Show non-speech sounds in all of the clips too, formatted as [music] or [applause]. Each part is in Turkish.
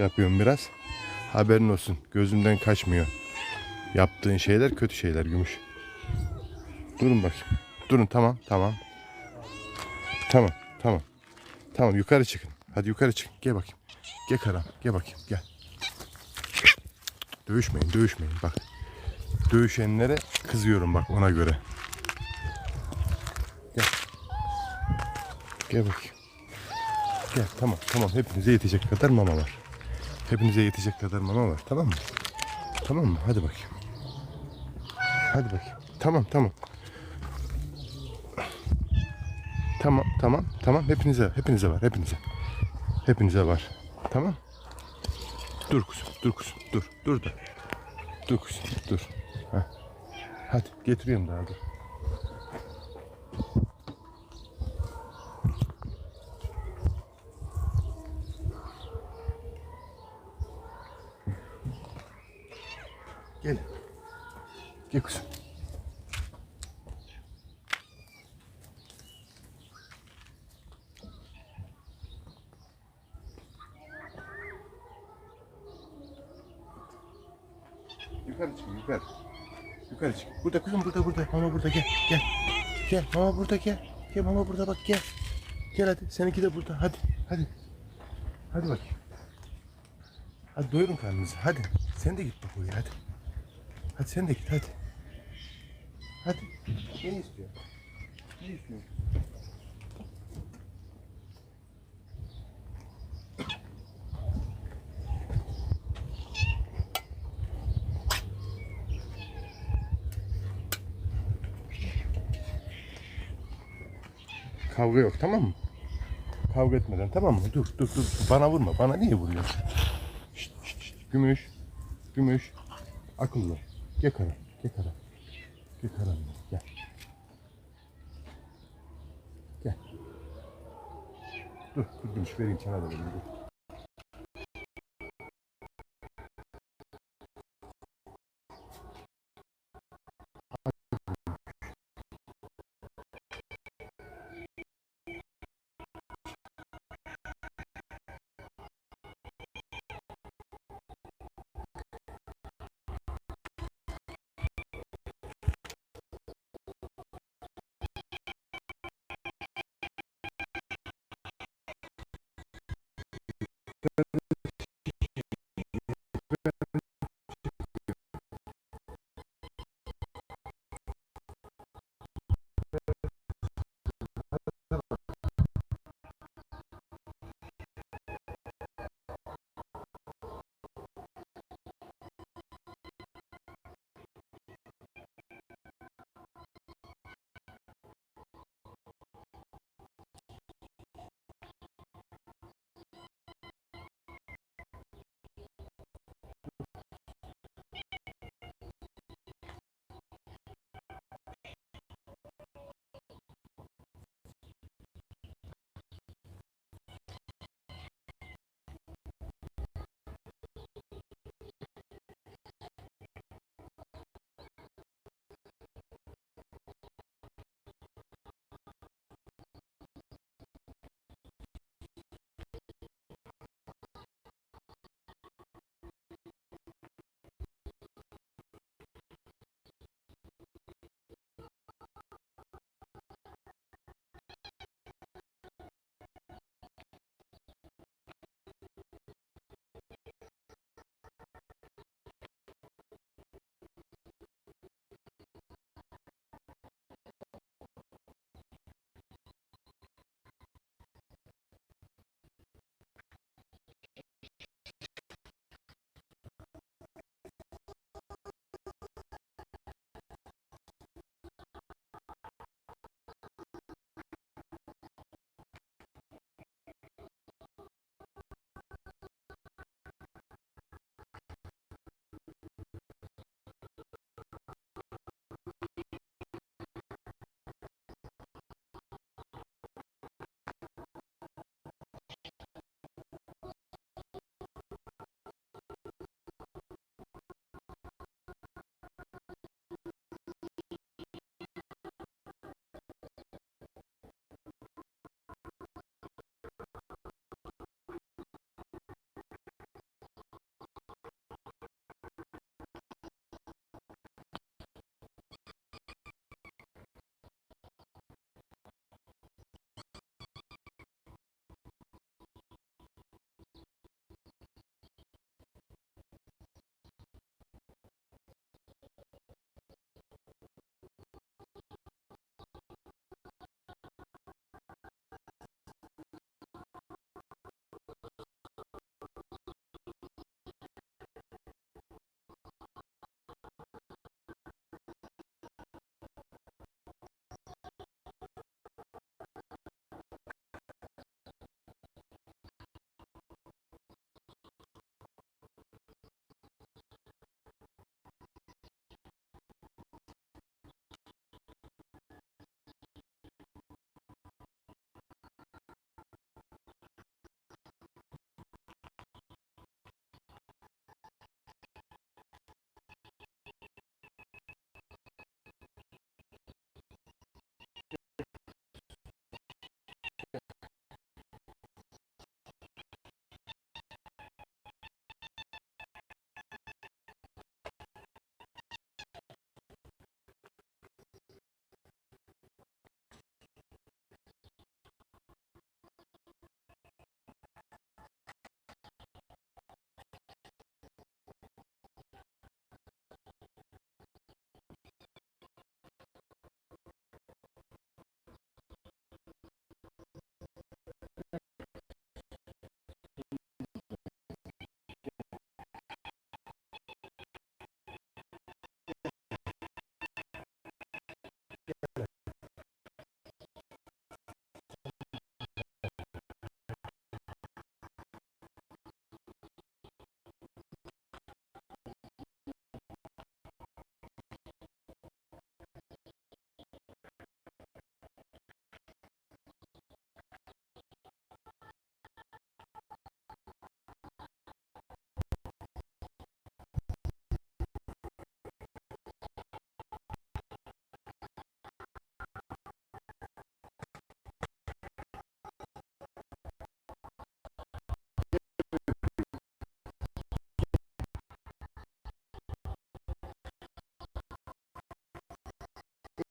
yapıyorum biraz. Haberin olsun. Gözümden kaçmıyor. Yaptığın şeyler kötü şeyler Gümüş. Durun bakayım. Durun tamam tamam. Tamam tamam. Tamam yukarı çıkın. Hadi yukarı çıkın. Gel bakayım. Gel Karan. Gel bakayım. Gel. Dövüşmeyin dövüşmeyin bak. Dövüşenlere kızıyorum bak ona göre. Gel. Gel bakayım. Gel tamam tamam hepinize yetecek kadar mama var. Hepinize yetecek kadar mama var tamam mı? Tamam mı? Hadi bakayım. Hadi bakayım. Tamam tamam. Tamam tamam tamam hepinize hepinize var hepinize. Hepinize var. Tamam. Dur kuzum dur kuzum dur dur da. Dur kuzum dur. Ha. Hadi getiriyorum daha dur. Gel. Gel kuzum. Yukarı çık yukarı. Yukarı çık. Burada kuzum burada burada. Mama burada gel gel. Gel mama burada gel. Gel mama burada bak gel. Gel hadi. Seninki de burada. Hadi. Hadi. Hadi bakayım. Hadi doyurun karnınızı. Hadi. Sen de git bak oraya hadi. Hadi sen de git hadi. Hadi. Ne istiyorsun? Ne istiyorsun? Kavga yok tamam mı? Kavga etmeden tamam mı? Dur dur dur. Bana vurma. Bana niye vuruyorsun? Şşt, şşt, şşt. Gümüş. Gümüş. Akıllı. Gel Karan. Gel Karan. Gel. Gel. Dur. Dur Gümüş. Vereyim sana da vereyim. Dur. could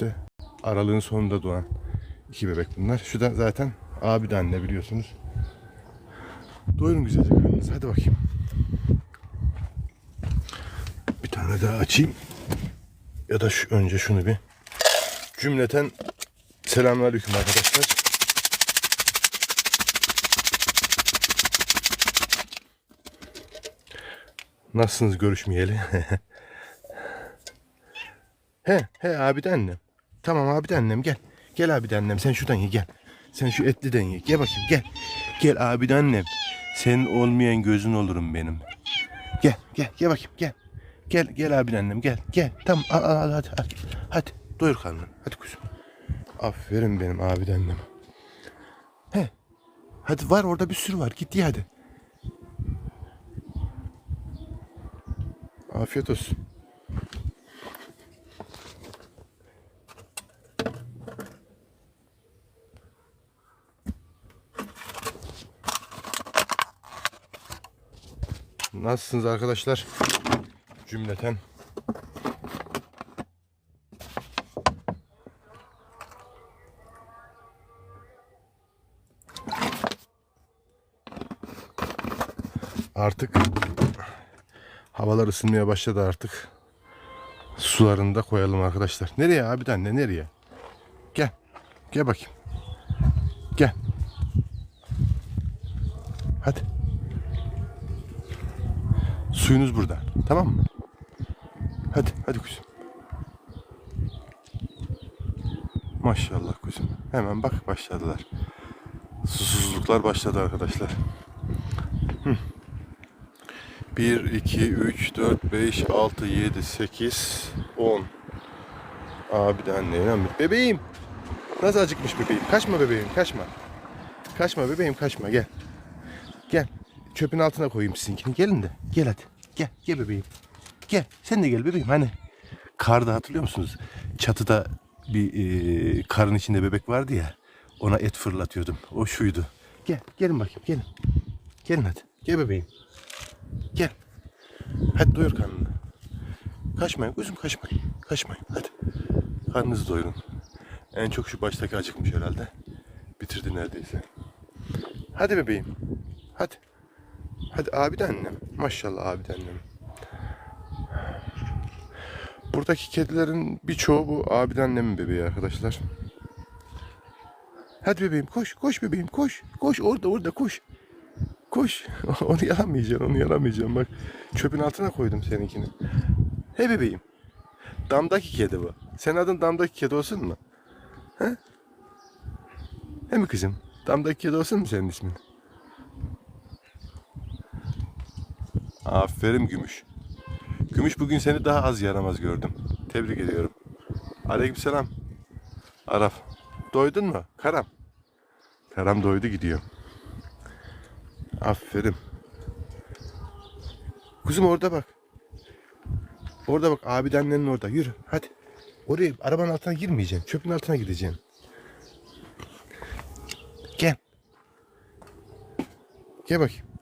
de aralığın sonunda doğan iki bebek bunlar. Şu da zaten abi de anne biliyorsunuz. Doyurun güzelce. Hadi bakayım. Bir tane daha açayım. Ya da şu, önce şunu bir. Cümleten Selamünaleyküm arkadaşlar. Nasılsınız görüşmeyeli? [laughs] he, he abi de annem. Tamam abi de annem gel. Gel abi de annem sen şuradan ye gel. Sen şu etliden ye. Gel bakayım gel. Gel abi de annem. Senin olmayan gözün olurum benim. Gel gel gel bakayım gel. Gel gel abi de annem gel gel. Tamam al al al hadi hadi. Hadi doyur karnını. Hadi kuzum. Aferin benim abi de annem. He. Hadi var orada bir sürü var. Git hadi. Afiyet olsun. Nasılsınız arkadaşlar? Cümleten. Artık havalar ısınmaya başladı artık. Sularını da koyalım arkadaşlar. Nereye abi anne nereye? Gel. Gel bakayım. Gel. Hadi. Suyunuz burada. Tamam mı? Hadi, hadi kuzum. Maşallah kuzum. Hemen bak başladılar. Susuzluklar başladı arkadaşlar. 1, 2, 3, 4, 5, 6, 7, 8, 10. Abi de anne inanmıyor. Bebeğim. Nasıl acıkmış bebeğim? Kaçma bebeğim kaçma. Kaçma bebeğim kaçma gel. Çöpün altına koyayım sizinkini. Gelin de. Gel hadi. Gel. Gel bebeğim. Gel. Sen de gel bebeğim. Hani karda hatırlıyor musunuz? Çatıda bir e, karın içinde bebek vardı ya. Ona et fırlatıyordum. O şuydu. Gel. Gelin bakayım. Gelin. Gelin hadi. Gel bebeğim. Gel. Hadi doyur karnını. Kaçmayın kuzum kaçmayın. Kaçmayın hadi. Karnınızı doyurun. En çok şu baştaki acıkmış herhalde. Bitirdi neredeyse. Hadi bebeğim. Hadi. Hadi abi de annem. Maşallah abi de annem. Buradaki kedilerin birçoğu bu abi de annemin bebeği arkadaşlar. Hadi bebeğim koş koş bebeğim koş. Koş orada orada koş. Koş. [laughs] onu yalamayacaksın, onu yalamayacaksın. Bak çöpün altına koydum seninkini. He bebeğim. Damdaki kedi bu. Senin adın damdaki kedi olsun mu? He? He mi kızım? Damdaki kedi olsun mu senin ismin? Aferin Gümüş. Gümüş bugün seni daha az yaramaz gördüm. Tebrik ediyorum. Aleykümselam. Araf. Doydun mu? Karam. Karam doydu gidiyor. Aferin. Kuzum orada bak. Orada bak abi annenin orada. Yürü hadi. Oraya arabanın altına girmeyeceksin. Çöpün altına gideceksin. Gel. Gel bakayım.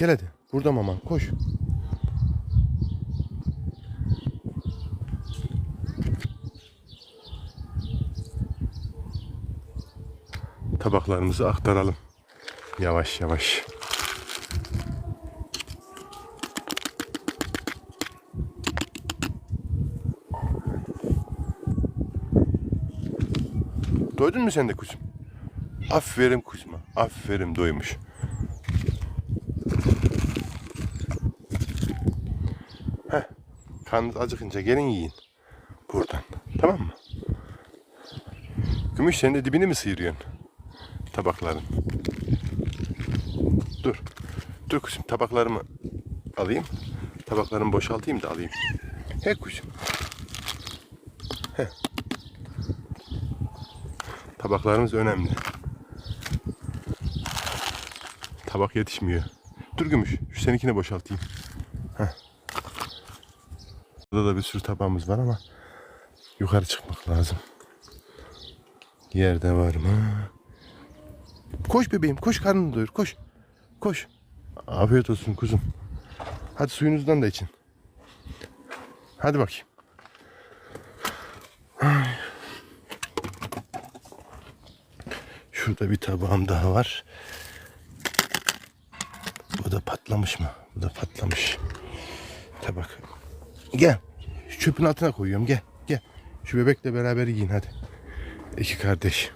Gel hadi. Burada maman koş. Tabaklarımızı aktaralım. Yavaş yavaş. Doydun mu sen de kuzum? Aferin kuzuma. Aferin doymuş. Karnınız acıkınca gelin yiyin. Buradan. Tamam mı? Gümüş sen de dibini mi sıyırıyorsun? Tabakların. Dur. Dur kuzum tabaklarımı alayım. Tabaklarımı boşaltayım da alayım. He kuzum. He. Tabaklarımız önemli. Tabak yetişmiyor. Dur Gümüş. Şu seninkini boşaltayım. Burada da bir sürü tabağımız var ama yukarı çıkmak lazım. Yerde var mı? Koş bebeğim, koş karnını doyur, koş. Koş. Afiyet olsun kuzum. Hadi suyunuzdan da için. Hadi bakayım. Ay. Şurada bir tabağım daha var. Bu da patlamış mı? Bu da patlamış. Tabak. Gel. Çöpün altına koyuyorum. Gel. Gel. Şu bebekle beraber yiyin hadi. İki kardeş.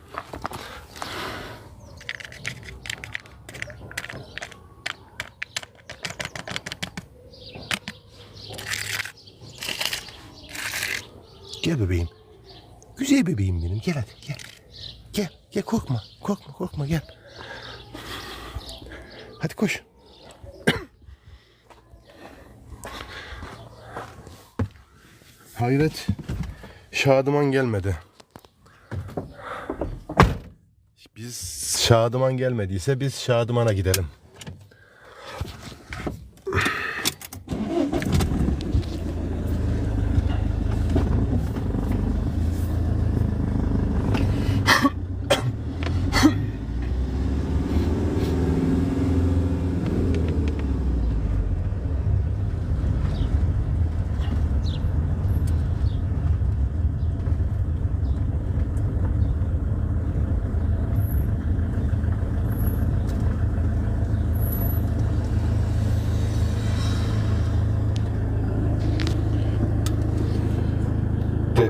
Gel bebeğim. Güzel bebeğim benim. Gel hadi gel. Gel. Gel korkma. Korkma korkma gel. Hadi koş. Hayret. Şadıman gelmedi. Biz Şadıman gelmediyse biz Şadıman'a gidelim.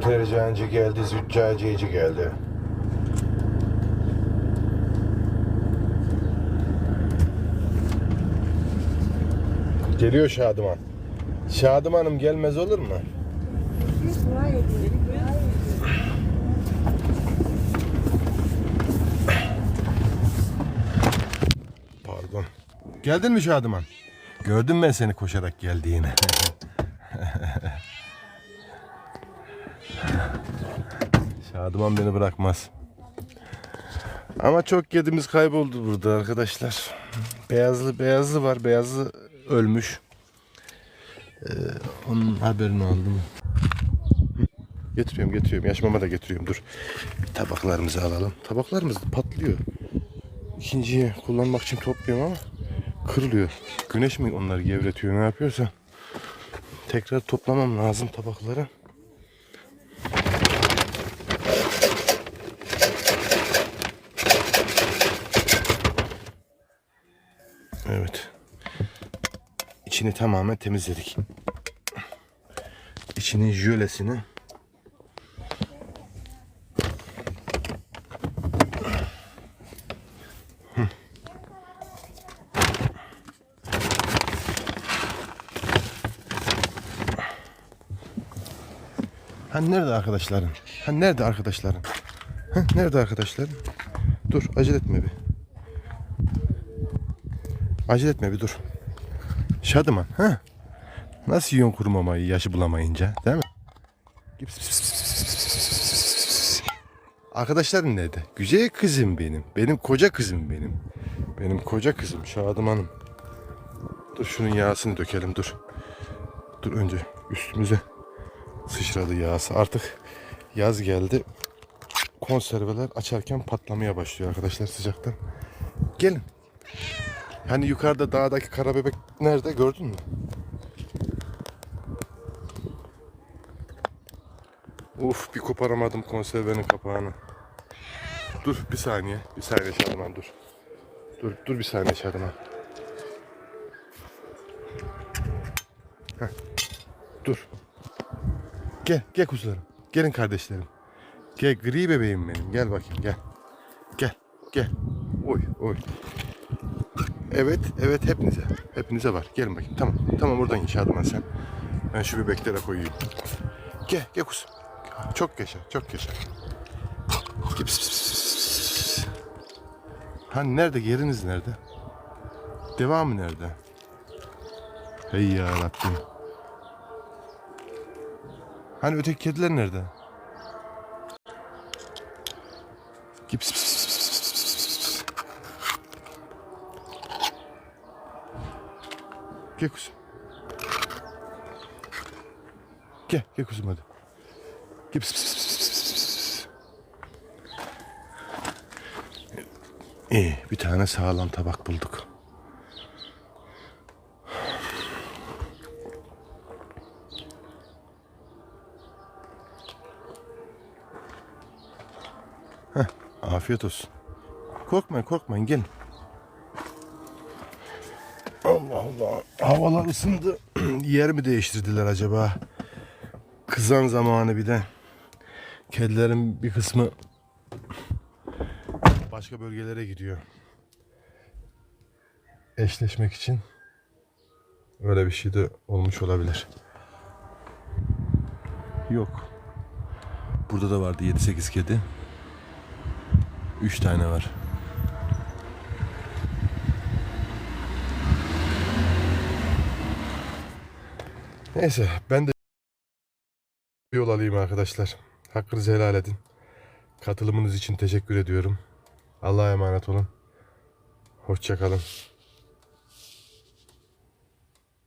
Deterjancı geldi, züccaciyeci geldi. Geliyor Şadıman. Şadımanım gelmez olur mu? Pardon. Geldin mi Şadıman? Gördüm ben seni koşarak geldiğini. [laughs] Şadıman beni bırakmaz. Ama çok yedimiz kayboldu burada arkadaşlar. Beyazlı beyazlı var. Beyazlı ölmüş. Ee, onun haberini aldım. Getiriyorum getiriyorum. Yaş mama da getiriyorum. Dur. Tabaklarımızı alalım. Tabaklarımız patlıyor. İkinciyi kullanmak için topluyorum ama kırılıyor. Güneş mi onları gevretiyor ne yapıyorsa. Tekrar toplamam lazım tabakları. Evet. İçini tamamen temizledik. İçinin jölesini Hı. Ha nerede arkadaşların? Ha nerede arkadaşların? Ha nerede arkadaşların? Dur acele etme bir. Acele etme bir dur. Şadıman. Ha? Nasıl yiyorsun kuru mamayı yaşı bulamayınca değil mi? Arkadaşların nerede? Güzel kızım benim. Benim koca kızım benim. Benim koca kızım Şadıman'ım. Dur şunun yağsını dökelim dur. Dur önce üstümüze sıçradı yağsı. Artık yaz geldi. Konserveler açarken patlamaya başlıyor arkadaşlar sıcaktan. Gelin Hani yukarıda dağdaki kara bebek nerede gördün mü? Uf bir koparamadım konservenin kapağını. Dur bir saniye. Bir saniye Şadıman dur. Dur dur bir saniye Şadıman. Heh. Dur. Gel gel kuzularım. Gelin kardeşlerim. Gel gri bebeğim benim. Gel bakayım gel. Gel gel. Oy oy. Evet, evet hepinize. Hepinize var. Gelin bakayım. Tamam. Tamam buradan in Şadıman sen. Ben şu bebeklere koyayım. Gel, gel kuzum. Çok yaşa, çok yaşa. Hani nerede? Yeriniz nerede? Devamı nerede? Hey ya Rabbim. Hani öteki kediler nerede? Git Gel kuzum. Gel, gel kuzum hadi. Gel pis pis pis pis pis pis. İyi, bir tane sağlam tabak bulduk. Heh, afiyet olsun. Korkmayın, korkmayın, gelin. Allah Allah. Havalar ısındı. [clears throat] Yer mi değiştirdiler acaba? Kızan zamanı bir de. Kedilerin bir kısmı başka bölgelere gidiyor. Eşleşmek için. Öyle bir şey de olmuş olabilir. Yok. Burada da vardı 7-8 kedi. 3 tane var. Neyse ben de yol alayım arkadaşlar. Hakkınızı helal edin. Katılımınız için teşekkür ediyorum. Allah'a emanet olun. Hoşçakalın.